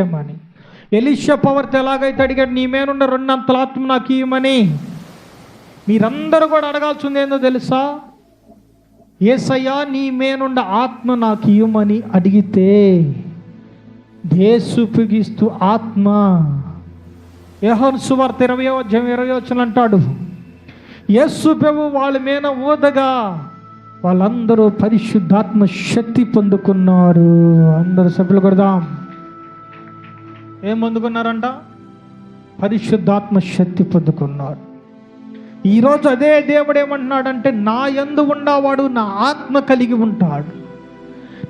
అని ఎలిషా పవర్తో ఎలాగైతే అడిగాడు నీ మేనున్న రెండంతల ఆత్మ నాకు ఇవ్వమని మీరందరూ కూడా అడగాల్సింది ఏందో తెలుసా? ఏసయ్యా నీ మేనుండ ఆత్మ నాకు ఇవ్వమని అడిగితే దేశుపిగిస్తూ ఆత్మ. యహోన్ సువార్త ఇరవై అధ్యాయం ఇరవై వచ్చిన అంటాడు యేసు ప్రభు వాళ్ళ మీద ఊదగా వాళ్ళందరూ పరిశుద్ధాత్మ శక్తి పొందుకున్నారు. అందరూ సభ్యులు కొడదాం. ఏం పొందుకున్నారంట? పరిశుద్ధాత్మ శక్తి పొందుకున్నారు. ఈరోజు అదే దేవుడు ఏమంటున్నాడంటే నా ఎందు ఉన్నవాడు నా ఆత్మ కలిగి ఉంటాడు.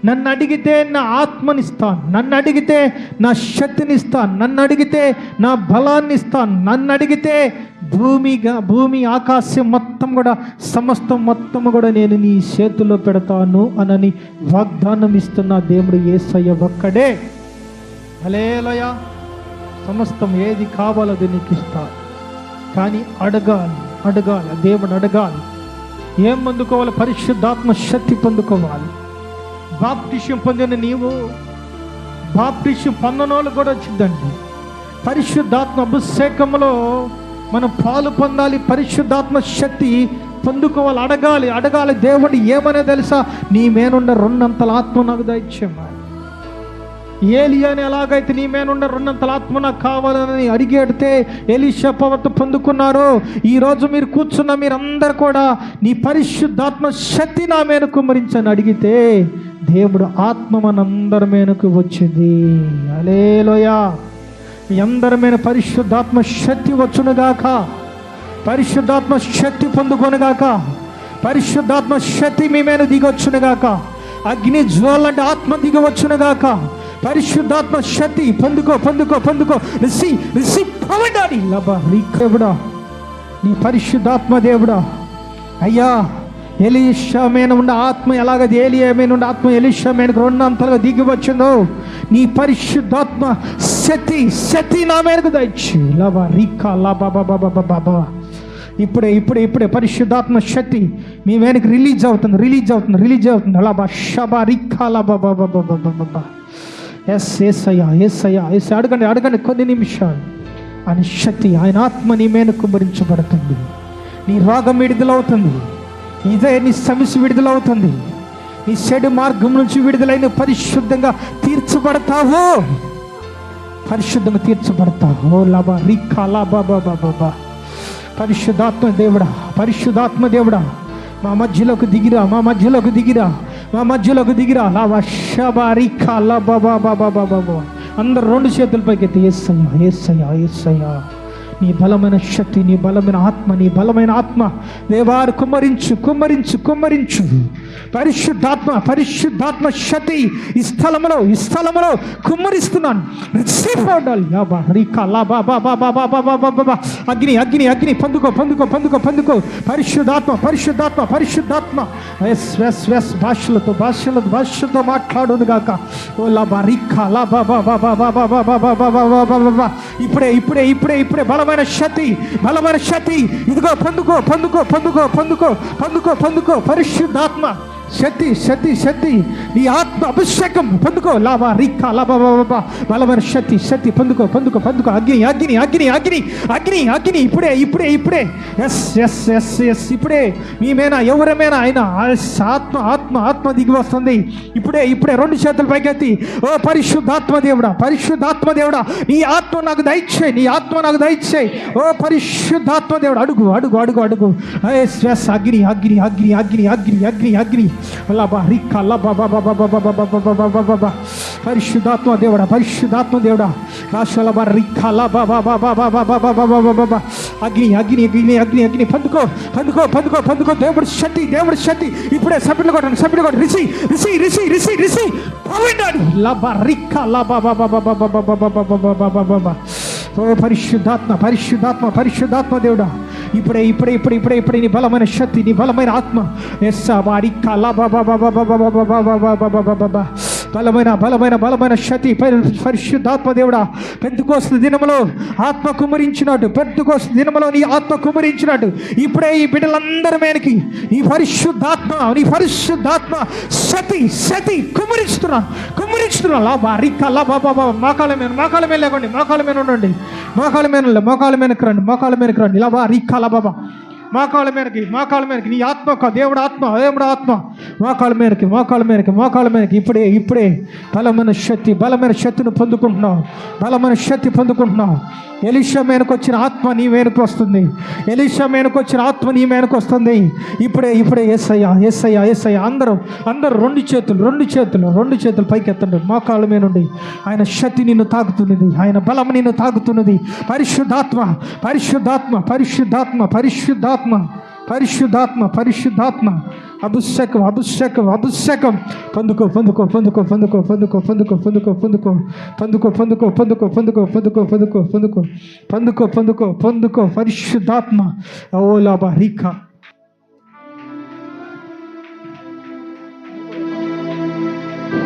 నన్ను అడిగితే నా ఆత్మనిస్తాను నన్ను అడిగితే నా శక్తినిస్తాను నన్ను అడిగితే నా బలాన్ని ఇస్తాను నన్ను అడిగితే భూమిగా భూమి ఆకాశం మొత్తం కూడా సమస్తం మొత్తం కూడా నేను నీ చేతిలో పెడతాను అనని వాగ్దానం ఇస్తున్న దేవుడు ఏసయ్య ఒక్కడే. హలేలయ సమస్తం ఏది కావాలో అది నీకు ఇస్తాను కానీ అడగాలి అడగాలి దేవుడు అడగాలి. ఏం పొందుకోవాలి? పరిశుద్ధాత్మ శక్తి పొందుకోవాలి. బాప్టిష్యం పొందిన నీవు బాప్టిష్యం పొందనోళ్ళు కూడా వచ్చిందండి. పరిశుద్ధాత్మ అభిషేకంలో మనం పాలు పొందాలి పరిశుద్ధాత్మ శక్తి పొందుకోవాలి అడగాలి. అడగాలి దేవుడు ఏమనే తెలుసా? నీ మేనుండ రెండంతల ఆత్మ నాకు దయచేయమా ఏలియాని ఎలాగైతే నీ మేనున్న రెండంతల ఆత్మ నాకు కావాలని అడిగి అడితే ఎలీషా పవర్త పొందుకున్నారు ఈరోజు మీరు కూర్చున్న మీరందరూ కూడా నీ పరిశుద్ధాత్మ శక్తి నా మేను కుమరించని అడిగితే దేవుడు ఆత్మ మనందరి మేనుకు వచ్చింది. అలేలోయా మీ అందరి మీద పరిశుద్ధాత్మ శక్తి వచ్చునుగాక. పరిశుద్ధాత్మ శక్తి పొందుకొనుగాక. పరిశుద్ధాత్మ శక్తి మీ మీద దిగొచ్చునుగాక. అగ్ని జ్వాలంటే ఆత్మ దిగవచ్చునుగాక. పరిశుద్ధాత్మ శక్తి పొందుకో పొందుకో పొందుకో. రిసి రిసి పవడాడి లబా రీకేవుడా నీ పరిశుద్ధాత్మ దేవుడా. అయ్యా ఎలీషమైన ఉన్న ఆత్మ ఎలాగది ఏలియమైన ఉన్న ఆత్మ ఎలీషమైన రెండంతలుగా దిగి వచ్చిందో? నీ పరిశుద్ధాత్మ శతి శతి నా మేరకు దయచి. లబా రీకా లబా బాబా బాబా బాబా ఇప్పుడే ఇప్పుడే ఇప్పుడే పరిశుద్ధాత్మ శక్తి మీ వెనక్కి రిలీజ్ అవుతుంది రిలీజ్ అవుతుంది రిలీజ్ అవుతుంది. అలా బా షబా రిక్కా లబా బాబా బాబా బాబా ఎస్ ఎస్ ఏసయ్యా ఏసయ్యా అయ్యా అడగండి అడగండి కొన్ని నిమిషాలు. ఆయన శక్తి ఆయన ఆత్మ నీ మీద కుమ్మరించబడుతుంది. నీ రోగం విడుదలవుతుంది. ఇదే నీ సమస్య విడుదలవుతుంది. నీ చెడు మార్గం నుంచి విడుదలైన పరిశుద్ధంగా తీర్చబడతావు. పరిశుద్ధంగా తీర్చబడతావు. ఓ లాబా రిక్కా లాభా బాబా బాబా పరిశుద్ధాత్మ దేవుడా పరిశుద్ధాత్మ దేవుడా. మా మధ్యలోకి దిగిరా మా మధ్యలోకి దిగిరా. మా మధ్యలోకి దిగిరా. లావా షబా బాబా బాబా బాబా బాబా అందరు రెండు చేతులపైకి ఎత్తి ఏసయ్యా ఏసయ్యా ఏసయ్యా నీ బలమైన శక్తి నీ బలమైన ఆత్మ నీ బలమైన ఆత్మ దేవారు కుమ్మరించు కుమ్మరించు కుమ్మరించు. పరిశుద్ధాత్మ పరిశుద్ధాత్మ శతి ఈ స్థలంలో ఈ స్థలంలో కుమ్మరిస్తున్నాను అగ్ని అగ్ని అగ్ని పొందుకో పొందుకో పొందుకో పొందుకో పరిశుద్ధాత్మ పరిశుద్ధాత్మ పరిశుద్ధాత్మ ఎస్ ఎస్ ఎస్ భాషలతో భాషలతో భాషలతో మాట్లాడును గాక ఓ లాబా ఇప్పుడే ఇప్పుడే ఇప్పుడే ఇప్పుడే బలమైన శతి బలమైన శతి ఇదిగో పొందుకో పొందుకో పొందుకో పొందుకో పొందుకో పొందుకో పరిశుద్ధాత్మ శక్తి శక్తి శక్తి. నీ ఆత్మ అభిషేకం. పొందుకో. లాభా రిక్కా లాభా బాబా బలమైన శక్తి శక్తి. పొందుకో పొందుకో పొందుకో. అగ్ని అగ్ని అగ్ని అగ్ని అగ్ని అగ్ని. ఇప్పుడే ఇప్పుడే ఇప్పుడే. ఎస్ ఎస్ ఎస్ ఎస్ ఇప్పుడే. మేమేనా? ఎవరమైనా ఆయన ఆత్మ ఆత్మ ఆత్మ దిగి వస్తుంది ఇప్పుడే ఇప్పుడే రెండు చేతులు పైకెత్తి ఓ పరిశుద్ధాత్మ దేవుడా పరిశుద్ధాత్మ దేవుడా నీ ఆత్మ నాకు దయచేయి నీ ఆత్మ నాకు దయచేయి ఓ పరిశుద్ధాత్మ దేవుడు అడుగు అడుగు అడుగు అడుగు ఏ ఎస్ అగ్ని అగ్ని అగ్ని అగ్ని అగ్ని అగ్ని అగ్ని లబా రిక్కా లబా బాబా బాబా బాబా బాబా పరిశుద్ధాత్మ దేవుడా పరిశుద్ధాత్మ దేవుడా రాష్ట్రాల రిక్కా లబా అగ్ని అగ్ని అగ్ని అగ్ని అగ్ని పండుకో పండుకో పండుకో పండుకో దేవుడు షట్టి దేవుడు షట్టి ఇప్పుడే సభ్యులు కొట్టండి సభ్యులు కొట్టండి రిసి రిసి రిసి రిసి రిసి పవిండాడు లబ రిక్క లబ బబ బబ బబ బబ బబ బబ బబ ఓ పరిశుద్ధాత్మ పరిశుద్ధాత్మ పరిశుద్ధాత్మ దేవుడా ఇప్పుడే ఇప్పుడే ఇప్పుడే ఇప్పుడే ఇప్పుడే నీ బలమైన శక్తి నీ బలమైన ఆత్మ ఎస్ బాడి కళ బాబా బాబా బాబా బాబా బాబా బాబా బాబా బలమైన బలమైన బలమైన శతి పరి- పరిశుద్ధాత్మ దేవుడా. పెద్దుకోస్తు దినములో ఆత్మ కుమరించినట్టు పెద్దుకోస్తు దినములో నీ ఆత్మ కుమరించినట్టు ఇప్పుడే ఈ బిడ్డలందరి మీదకి ఈ పరిశుద్ధాత్మ నీ పరిశుద్ధాత్మ సతి సతి కుమరిస్తున్నాను కుమరిస్తున్నాను లాభా రిక్క లాభా బాబా మోకాల మీద మోకాల మీద లేకండి మోకాల మీద ఉండండి. మోకాల మీద ఉండండి, మోకాల మీదకి రండి మోకాల మీదకి రండి. లాభా రిక్క లాభా మోకాల మీదకి మోకాల మీదకి నీ ఆత్మ ఒక దేవుడు ఆత్మ దేవుడు ఆత్మ. మోకాల మేరకి మోకాల మేరకి మోకాల మేరకి ఇప్పుడే ఇప్పుడే బలమైన శక్తి బలమైన శక్తిని పొందుకుంటున్నావు. బలమైన శక్తి పొందుకుంటున్నావు. ఎలిషా మేనకు వచ్చిన ఆత్మ నీ మీదకి వస్తుంది. ఎలిషా మేనకు వచ్చిన ఆత్మ నీ మీదకి వస్తుంది. ఇప్పుడే ఇప్పుడే ఎస్ఐయా ఎస్ఐయా ఎస్ఐయా అందరూ అందరూ రెండు చేతులు రెండు చేతులు రెండు చేతులు పైకి ఎత్తండి మోకాళ్ళ మీద నుండి ఆయన శక్తి నిన్ను తాకుతున్నది. ఆయన బలం నిన్ను తాకుతున్నది. పరిశుద్ధాత్మ పరిశుద్ధాత్మ పరిశుద్ధాత్మ పరిశుద్ధాత్మ. పరిశుద్ధాత్మ పరిశుద్ధాత్మ అభిషేకం అభిషేకం అభిషేకం పొందుకో పొందుకో పొందుకో పొందుకో పొందుకో పొందుకో పొందుకో పొందుకో పొందుకో పొందుకో పొందుకో పొందుకో పొందుకో పొందుకో పొందుకో పొందుకో పొందుకో పొందుకో పరిశుద్ధాత్మ ఓ లాభ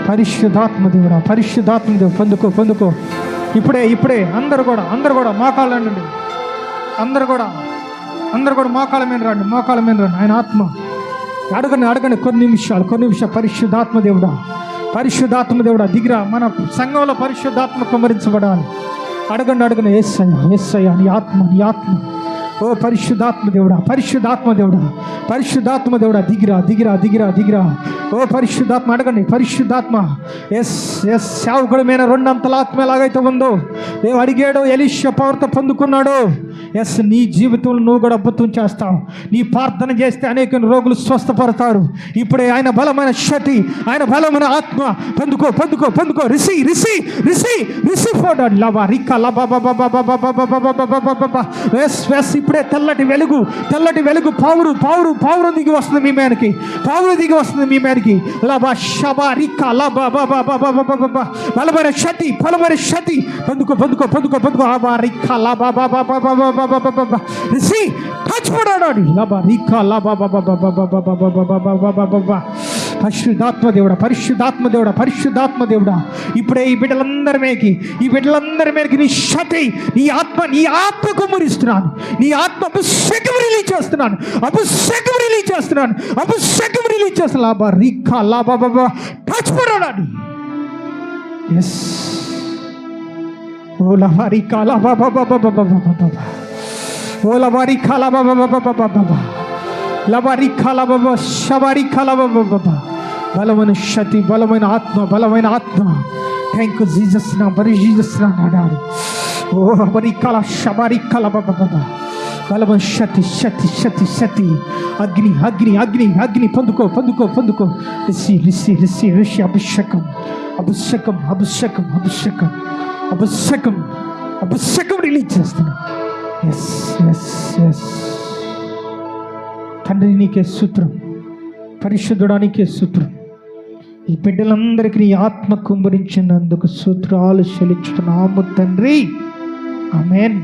పరిశుద్ధాత్మ దేవుడా పరిశుద్ధాత్మ దేవుడు పొందుకో పొందుకో ఇప్పుడే ఇప్పుడే అందరు కూడా అందరు కూడా మోకాళ్ళు అందరు కూడా అందరు కూడా మోకాళ్ళ మీద రండి మోకాళ్ళ మీద రండి. ఆయన ఆత్మ. అడగండి అడగండి కొన్ని నిమిషాలు కొన్ని నిమిషాలు. పరిశుద్ధాత్మ దేవుడా పరిశుద్ధాత్మ దేవుడా దిగిరా మన సంఘంలో పరిశుద్ధాత్మ కుమరించబడాలి అడగండి అడగండి. ఏసయ్య ఏసయ్య నీ ఆత్మ నీ ఆత్మ. ఓ పరిశుద్ధాత్మ దేవుడా పరిశుద్ధాత్మ దేవుడా పరిశుద్ధాత్మ దేవుడా దిగిరా దిగిరా దిగిరా దిగిరా. ఓ పరిశుద్ధాత్మ అడగండి. పరిశుద్ధాత్మ. ఎస్ ఎస్ సేవకుడి మీద రెండంతల ఆత్మ ఎలాగైతే ఉందో దేవు అడిగాడో ఎలిష పవర్త పొందుకున్నాడో. ఎస్ నీ జీవితంలో నువ్వు కూడా అద్భుతం చేస్తావు నీ ప్రార్థన చేస్తే అనేక రోగులు స్వస్థపడతారు ఇప్పుడే ఆయన బలమైన శక్తి ఆయన బలమైన ఆత్మ పొందుకో పొందుకో పొందుకో రిసి రిసి రిసి రిసి ఫోటో లబా రిక్క వెస్ వెస్ ఇప్పుడే తెల్లటి వెలుగు తెల్లటి వెలుగు పావురు పావురు పావురు దిగి వస్తుంది మీ మేనకి పావురు దిగి వస్తుంది మీ మేనకి లబా షబా రిక్క లబా బాబా బాబా బాబా బలమైన శక్తి బలమైన శక్తి పొందుకో పొందుకో పొందుకో పొందుకో లబా రిక్క లబా బాబా బాబా See, touch for రిసి టచ్ పడాడు లబా బాబా బాబా బాబా బాబా బాబా బాబా పరిశుద్ధాత్మ దేవుడా పరిశుద్ధాత్మ దేవుడ పరిశుద్ధాత్మ దేవుడా ఇప్పుడే ఈ బిడ్డలందరి మీదకి ఈ బిడ్డలందరి మీదకి నీ శతి నీ ఆత్మ నీ ఆత్మ కుమ్మరిస్తున్నాను నీ ఆత్మ అభిషేకం రిలీజ్ చేస్తున్నాను అభిషేకం రిలీజ్ చేస్తున్నాను అభిషేకం రిలీజ్ చేస్తున్నా లాభా రిఖా లాభా బాబా టచ్ పడాడు ఎస్ ఓ లాభా రిఖా లాభా బాబా బాబా బాబా బాబా ఓ లాభా రిఖా లాభా బాబా బాబా బాబా బాబా లబరి కలబబ శబరి కలబబ బలమైన శక్తి బలమైన ఆత్మ బలమైన ఆత్మ థ్యాంక్ యూ జీజస్ నా బరి జీజస్ నా నాడాడు ఓ బరి కళ శబరి బాబా బలమైన శక్తి శక్తి శక్తి శక్తి అగ్ని అగ్ని అగ్ని అగ్ని పొందుకో పొందుకో పొందుకో రిసి రిసి రిసి రిషి అభిషేకం అభిషేకం అభిషేకం అభిషేకం అభిషేకం అభిషేకం రిలీజ్ చేస్తున్నాను ఎస్ ఎస్ ఎస్ తండ్రి నీకే సూత్రం. పరిశుద్ధుడానికే సూత్రం. ఈ బిడ్డలందరికీ నీ ఆత్మ కుమ్మరించినందుకు సూత్రాలు చెల్లించుతున్నాము తండ్రి. ఆమెన్.